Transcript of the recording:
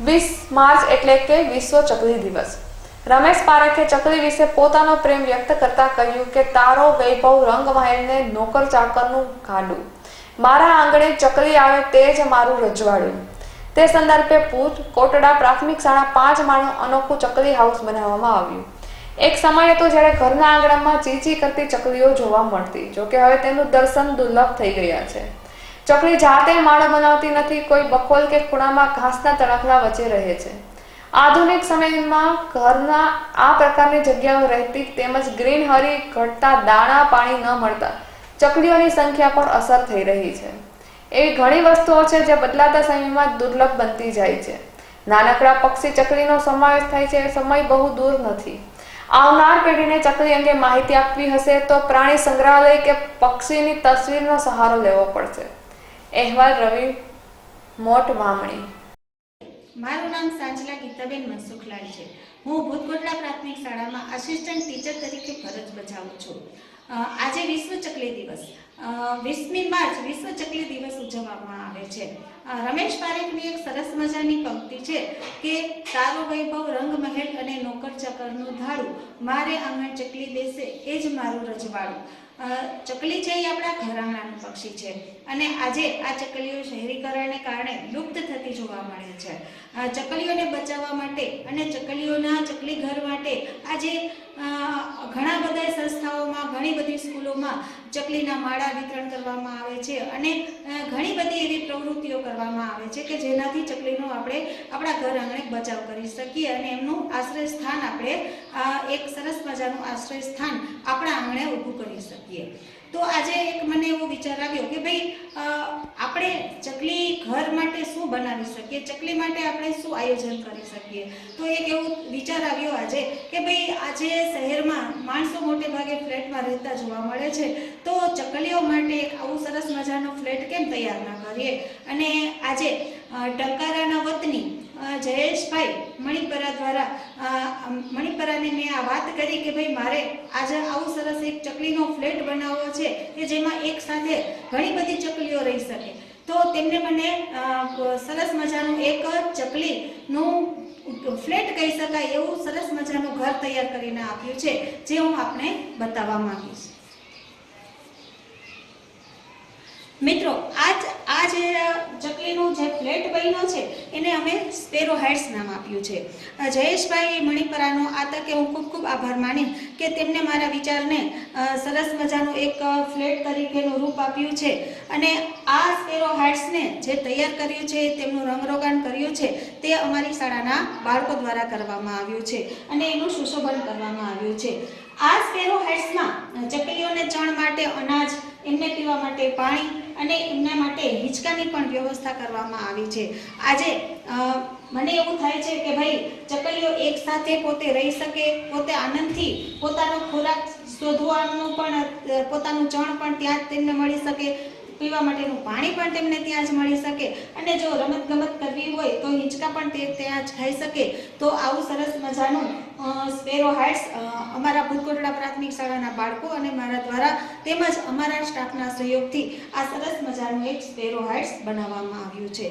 વીસ માર્ચ એટલે કે વિશ્વ ચકલી દિવસ. રમેશ પારેખે ચકલી વિશે પોતાનો પ્રેમ વ્યક્ત કરતા કહ્યું કે તારો વૈભવ રંગ વહેલને નોકર ચાકરનું ગાડું મારા આંગણે ચકલી આવે તે જ મારું રજવાડું. તે સંદર્ભે ભૂત કોટડા પ્રાથમિક શાળા પાંચ માળનું અનોખું ચકલી હાઉસ બનાવવામાં આવ્યું. એક સમય હતો જ્યારે ઘરના આંગણામાં ચીચી કરતી ચકલીઓ જોવા મળતી, જોકે હવે તેનું દર્શન દુર્લભ થઈ ગયા છે. ચકલી જાતે માળો બનાવતી નથી, કોઈ બખોલ કે ખૂણામાં ઘાસના તણખલા વચ્ચે રહે છે. આધુનિક સમયમાં ઘરના આ પ્રકારની જગ્યાઓ રહેતી તેમજ ગ્રીનહરી ઘટતા દાણા પાણી ન મળતા ચકલીઓની સંખ્યા પણ અસર થઈ રહી છે. એવી ઘણી વસ્તુઓ છે જે બદલાતા સમયમાં દુર્લભ બનતી જાય છે. નાનકડા પક્ષી ચકલીનો સમાવેશ થાય છે સમય બહુ દૂર નથી. આવનાર પેઢીને ચકલી અંગે માહિતી આપવી હશે તો પ્રાણી સંગ્રહાલય કે પક્ષીની તસવીરનો સહારો લેવો પડશે. અહેવાલ રવિ મોટ વામણી. મારું નામ સાંજલા ગીતાબેન મનસુખલાલ છે. હું ભૂતકોટડા પ્રાથમિક શાળામાં આસિસ્ટન્ટ ટીચર તરીકે ફરજ બજાવું છું. આજે વિશ્વ ચકલી દિવસ. વીસમી માર્ચ વિશ્વ ચકલી દિવસ ઉજવવામાં આવે છે. રમેશ પારેખની એક સરસ મજાની પંક્તિ છે કે, તારો વૈભવ રંગ મહેલ અને નોકર ચકરનું ધાડું, મારે આંગણ ચકલી દેશે, એ જ મારું રજવાડું. ચકલી છે એ આપણા ઘરાણાનું પક્ષી છે. અને આજે આ ચકલીઓ શહેરીકરણને કારણે લુપ્ત થતી જોવા મળે છે. ચકલીઓને બચાવવા માટે અને ચકલીઓના ચકલી ઘર માટે આજે ઘણા બધા સંસ્થાઓમાં, ઘણી બધી સ્કૂલોમાં ચકલીના માળા વિતરણ કરવામાં આવે છે અને ઘણી બધી એવી પ્રવૃત્તિઓ કરવામાં આવે છે કે જેનાથી ચકલીનો આપણે આપણા ઘર આંગણે બચાવ કરી શકીએ અને એમનું આશ્રય સ્થાન આપણે એક સરસ મજાનું આશ્રય સ્થાન આપણા આંગણે ઊભું કરી શકીએ. તો આજે એક મને એવો વિચાર આવ્યો કે ભાઈ આપણે ચકલી ઘર માટે શું બનાવી શકીએ? ચકલી માટે આપણે શું આયોજન કરી શકીએ? તો એક એવો વિચાર આવ્યો આજે કે ભાઈ, આજે શહેરમાં માણસો મોટે ભાગે ફ્લેટમાં રહેતા જોવા મળે છે. તો ચકલીઓ માટે આવું સરસ મજાનો ફ્લેટ કેમ તૈયાર ના કરીએ? અને આજે ટંકારાના વતની જયેશભાઈ મણિપરા દ્વારા મણિપરાને મેં આ વાત કરી કે ભાઈ મારે આજે આવું સરસ એક ચકલીનો ફ્લેટ બનાવવો છે કે જેમાં એક સાથે ઘણી બધી ચકલીઓ રહી શકે. તો તેમને મને સરસ મજાનું એક ચકલીનું ફ્લેટ કહી શકાય એવું સરસ મજાનું ઘર તૈયાર કરીને આપ્યું છે, જે હું આપને બતાવવા માંગીશ. મિત્રો, આ ચકલીનું જે ફ્લેટ બન્યો છે, એને અમે સ્પેરો હાઇટ્સ નામ આપ્યું છે. જયેશભાઈ મણિપરાનો આ તકે હું ખૂબ ખૂબ આભાર માની કે તેમને મારા વિચારને સરસ મજાનું એક ફ્લેટ તરીકેનું રૂપ આપ્યું છે. અને આ સ્પેરો હાઇટ્સને જે તૈયાર કર્યું છે, તેમનું રંગરોગાન કર્યું છે, તે અમારી શાળાના બાળકો દ્વારા કરવામાં આવ્યું છે અને એનું સુશોભન કરવામાં આવ્યું છે. આ સ્પેરો હાઇટ્સમાં ચકલીઓને ચણ માટે અનાજ એમને પીવા માટે પાણી અને એમના માટે હિંચકાની પણ વ્યવસ્થા કરવામાં આવી છે. આજે મને એવું થાય છે કે ભાઈ, ચકલીઓ એક સાથે પોતે રહી શકે, પોતે આનંદથી પોતાનો ખોરાક શોધવાનું પણ પોતાનું ચણ પણ ત્યાં જ તેમને મળી શકે, પીવા માટેનું પાણી પણ તેમને ત્યાં જ મળી શકે. અને જો રમત ગમત કરવી હોય હિંચકા પણ તે ત્યાં જ ખાઈ શકે. તો આવું સરસ મજાનું સ્પેરો હાઇટ્સ અમારા ભૂતકોટડા પ્રાથમિક શાળાના બાળકો અને મારા દ્વારા તેમજ અમારા સ્ટાફના સહયોગથી આ સરસ મજાનું એક સ્પેરો હાઇટ્સ બનાવવામાં આવ્યું છે.